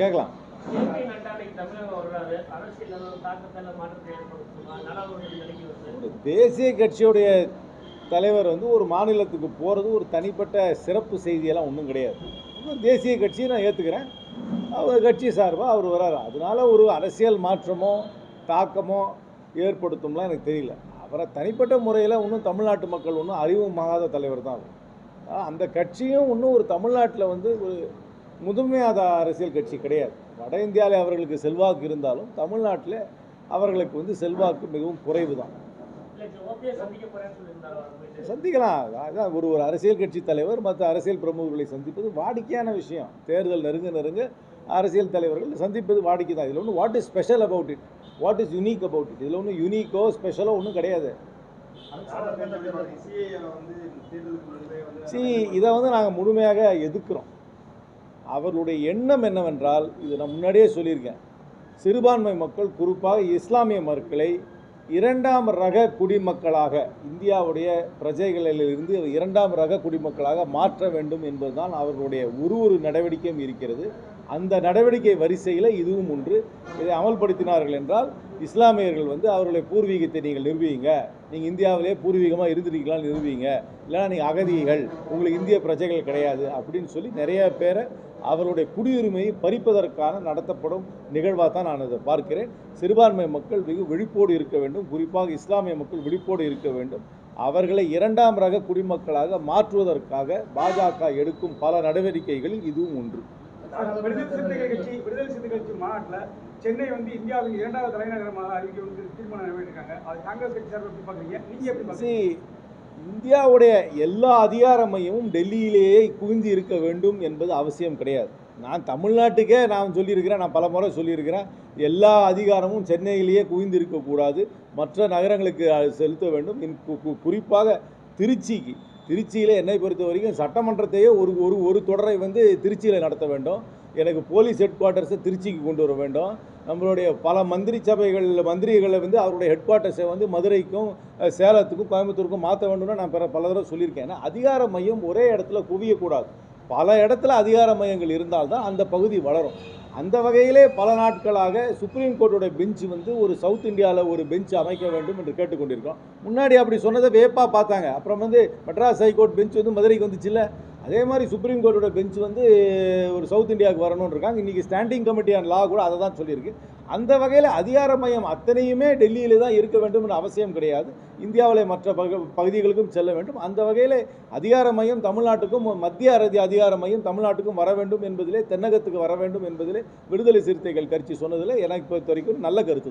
கேட்கலாம். தேசிய கட்சியுடைய தலைவர் வந்து ஒரு மாநிலத்துக்கு போகிறது ஒரு தனிப்பட்ட சிறப்பு செய்தியெல்லாம் ஒன்றும் கிடையாது. தேசிய கட்சியை நான் ஏற்றுக்கிறேன் அவர் கட்சி சார்பாக அவர் வராரு அதனால ஒரு அரசியல் மாற்றமோ தாக்கமோ ஏற்படுத்தும்லாம் எனக்கு தெரியல. அவரை தனிப்பட்ட முறையில் இன்னும் தமிழ்நாட்டு மக்கள் ஒன்றும் அறிவுமாகாத தலைவர் தான் அவர். அந்த கட்சியும் இன்னும் ஒரு தமிழ்நாட்டில் வந்து ஒரு முதன்மையாத அரசியல் கட்சி கிடையாது. வட இந்தியாவில் அவர்களுக்கு செல்வாக்கு இருந்தாலும் தமிழ்நாட்டில் அவர்களுக்கு வந்து செல்வாக்கு மிகவும் குறைவு தான் சந்திக்கலாம். அதான் ஒரு ஒரு அரசியல் கட்சி தலைவர் மற்ற அரசியல் பிரமுகர்களை சந்திப்பது வாடிக்கையான விஷயம். தேர்தல் நெருங்க நெருங்க அரசியல் தலைவர்கள் சந்திப்பது வாடிக்கை தான். இதில் ஒன்றும் what is special about it what is unique about it இதில் ஒன்றும் யூனிக்கோ ஸ்பெஷலோ ஒன்றும் கிடையாது. சி இதை வந்து நாங்கள் முழுமையாக எதிர்க்கிறோம். அவர்களுடைய எண்ணம் என்னவென்றால் இது நான் முன்னாடியே சொல்லியிருக்கேன். சிறுபான்மை மக்கள் குறிப்பாக இஸ்லாமிய மக்களை இரண்டாம் ரக குடிமக்களாக இந்தியாவுடைய பிரஜைகளிலிருந்து இரண்டாம் ரக குடிமக்களாக மாற்ற வேண்டும் என்பதுதான் அவர்களுடைய ஒரு ஒரு நடவடிக்கையும் இருக்கிறது. அந்த நடவடிக்கை வரிசையில் இதுவும் ஒன்று. இதை அமல்படுத்தினார்கள் என்றால் இஸ்லாமியர்கள் வந்து அவர்களுடைய பூர்வீகத்தை நீங்கள் நிறுவிங்க நீங்கள் இந்தியாவிலே பூர்வீகமாக இருந்திருக்கீங்களான்னு நிறுவிங்க இல்லைனா நீங்கள் அகதிகள் உங்களுக்கு இந்திய பிரஜைகள் கிடையாது அப்படின்னு சொல்லி நிறைய பேரை அவருடைய குடியுரிமையை பறிப்பதற்கான நடத்தப்படும் நிகழ்வாக தான் நான் அதை பார்க்கிறேன். சிறுபான்மை மக்கள் வெகு விழிப்போடு இருக்க வேண்டும். குறிப்பாக இஸ்லாமிய மக்கள் விழிப்போடு இருக்க வேண்டும். அவர்களை இரண்டாம் ரக குடிமக்களாக மாற்றுவதற்காக பாஜக எடுக்கும் பல நடவடிக்கைகளில் இதுவும் ஒன்று. விடுதலை சிறுத்தைகள் கட்சி விடுதலை சிறுத்தைகள் கட்சி மாநாட்டில் சென்னை வந்து இந்தியாவின் இரண்டாவது தலைநகரமாக அறிவிக்க வந்து தீர்மானம் நிறைவேற்றிருக்காங்க. அது காங்கிரஸ் கட்சி சார்பில் எப்படி பார்க்குறீங்க? நீங்கள் எப்படி பார்க்குறீங்க இந்தியாவுடைய எல்லா அதிகார மையமும் டெல்லியிலேயே குவிந்து இருக்க வேண்டும் என்பது அவசியம் கிடையாது. நான் தமிழ்நாட்டுக்கே நான் சொல்லியிருக்கிறேன் நான் பல முறை சொல்லியிருக்கிறேன். எல்லா அதிகாரமும் சென்னையிலேயே குவிந்து இருக்கக்கூடாது. மற்ற நகரங்களுக்கு செலுத்த வேண்டும். குறிப்பாக திருச்சிக்கு. திருச்சியில் என்னை பொறுத்த வரைக்கும் சட்டமன்றத்தையே ஒரு ஒரு ஒரு தொடரை வந்து திருச்சியில் நடத்த வேண்டும். எனக்கு போலீஸ் ஹெட் குவார்ட்டர்ஸை திருச்சிக்கு கொண்டு வர வேண்டும். நம்மளுடைய பல மந்திரி சபைகளில் மந்திரிகளை வந்து அவருடைய ஹெட் குவார்ட்டர்ஸை வந்து மதுரைக்கும் சேலத்துக்கும் கோயம்புத்தூருக்கும் மாற்ற வேண்டும்னு நான் பிற பல தடவை சொல்லியிருக்கேன். ஏன்னா அதிகார மையம் ஒரே இடத்துல குவியக்கூடாது. பல இடத்துல அதிகார மையங்கள் இருந்தால்தான் அந்த பகுதி வளரும். அந்த வகையிலே பல நாட்களாக சுப்ரீம் கோர்ட்டோட பெஞ்ச் வந்து ஒரு சவுத் இந்தியாவில் ஒரு பெஞ்ச் அமைக்க வேண்டும் என்று கேட்டுக்கொண்டிருக்கோம். முன்னாடி அப்படி சொன்னதை வேப்பாக பார்த்தாங்க. அப்புறம் வந்து மெட்ராஸ் ஹைகோர்ட் பெஞ்ச் வந்து மதுரைக்கு வந்துச்சுல்ல அதே மாதிரி சுப்ரீம் கோர்ட்டோட பெஞ்ச் வந்து ஒரு சவுத் இந்தியாவுக்கு வரணும்னு இருக்காங்க. இன்றைக்கி ஸ்டாண்டிங் கமிட்டி ஆன் லா கூட அதை தான் சொல்லியிருக்கு. அந்த வகையில் அதிகார மையம் அத்தனையுமே டெல்லியிலே தான் இருக்க வேண்டும் என்ற அவசியம் கிடையாது. இந்தியாவில் மற்ற பக பகுதிகளுக்கும் செல்ல வேண்டும். அந்த வகையில் அதிகார மையம் தமிழ்நாட்டுக்கும் மத்திய அரசு அதிகார மையம் தமிழ்நாட்டுக்கும் வர வேண்டும் என்பதிலே தென்னகத்துக்கு வர வேண்டும் என்பதிலே விடுதலை சிறுத்தைகள் கட்சி சொன்னதில் எனக்கு பொறுத்த வரைக்கும் நல்ல கருத்து தான்